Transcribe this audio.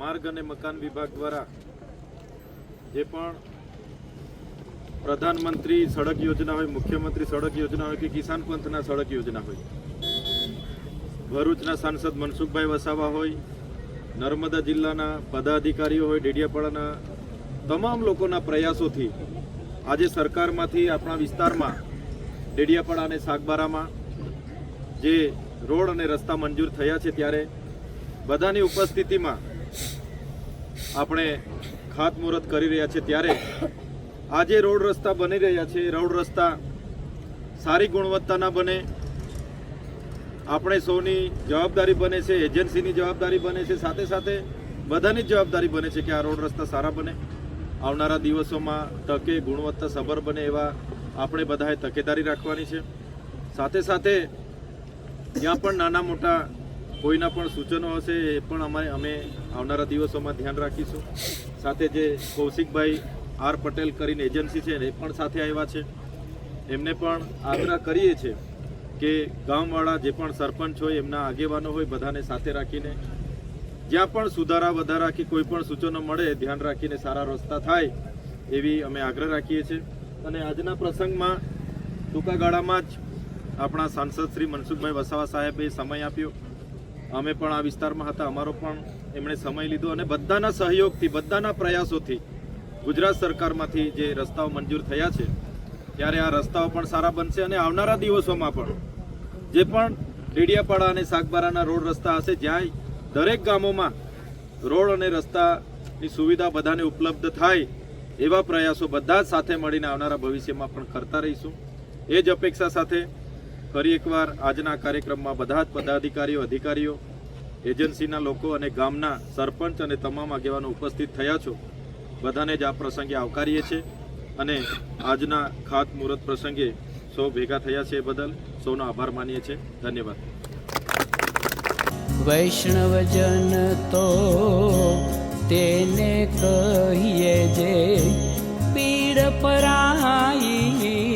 માર્ગ અને મકાન વિભાગ દ્વારા જે પણ પ્રધાનમંત્રી સડક યોજના હોય, મુખ્યમંત્રી સડક યોજના હોય કે કિસાન પંથના સડક યોજના હોય, ભરૂચના સાંસદ મનસુખભાઈ વસાવા હોય, નર્મદા જિલ્લાના પદાધિકારીઓ હોય, ડેડિયાપાડાના તમામ લોકોના પ્રયાસોથી આજે સરકારમાંથી આપણા વિસ્તારમાં, ડેડિયાપાડા અને સાગબારામાં જે રોડ અને રસ્તા મંજૂર થયા છે ત્યારે બધાની ઉપસ્થિતિમાં આપણે ખાતમુહૂર્ત કરી રહ્યા છીએ ત્યારે આજે રોડ રસ્તા બની રહ્યા છે. રોડ રસ્તા સારી ગુણવત્તાના બને. આપણે સૌની જવાબદારી બને છે, એજન્સીની જવાબદારી બને છે. સાથે સાથે બધાની જ જવાબદારી બને છે કે આ રોડ રસ્તા સારા બને. આવનારા દિવસોમાં તકે, ગુણવત્તા સભર બને એવા આપણે બધાએ તકેદારી રાખવાની છે. સાથે સાથે જ્યાં પણ નાના મોટા કોઈના પણ સૂચનો હશે એ પણ અમારે અમે આવનારા દિવસોમાં ધ્યાન રાખીશું. સાથે જે કૌશિકભાઈ આર પટેલ કરીને એજન્સી છે એ પણ સાથે આવ્યા છે. એમને પણ આગ્રહ કરીએ છીએ કે ગામવાળા જે પણ સરપંચ હોય, એમના આગેવાનો હોય, બધાને સાથે રાખીને જ્યાં પણ સુધારા વધારા કે કોઈ પણ સૂચનો મળે, ધ્યાન રાખીને સારા રસ્તા થાય એવી અમે આગ્રહ રાખીએ છીએ. અને આજના પ્રસંગમાં ટૂંકા ગાળામાં જ આપણા સાંસદ શ્રી મનસુખભાઈ વસાવા સાહેબે સમય આપ્યો. અમે પણ આ વિસ્તારમાં હતા. અમારો પણ એમણે સમય લીધો અને બધાના સહયોગથી, બધાના પ્રયાસોથી ગુજરાત સરકારમાંથી જે રસ્તાઓ મંજૂર થયા છે, ત્યારે આ રસ્તાઓ પણ સારા બનશે અને આવનારા દિવસોમાં પણ જે પણ ડેડિયાપાડા અને સાગબારાના રોડ રસ્તા હશે જ્યાં દરેક ગામોમાં રોડ અને રસ્તાની સુવિધા બધાને ઉપલબ્ધ થાય એવા પ્રયાસો બધા જ સાથે મળીને આવનારા ભવિષ્યમાં પણ કરતા રહીશું. એ જ અપેક્ષા સાથે ફરી એકવાર આજના કાર્યક્રમમાં બધા જ પદાધિકારીઓ, અધિકારીઓ, એજન્સીના લોકો અને ગામના સરપંચ અને તમામ આગેવાનો ઉપસ્થિત થયા છો. બધાને જ આ પ્રસંગે આવકારીએ છીએ અને આજના ખાતમુહૂર્ત પ્રસંગે સૌ ભેગા થયા છે એ બદલ સૌનો આભાર માનીએ છીએ. ધન્યવાદ. વૈષ્ણવજન તો તેને કહીએ જે પીડ પરાઈ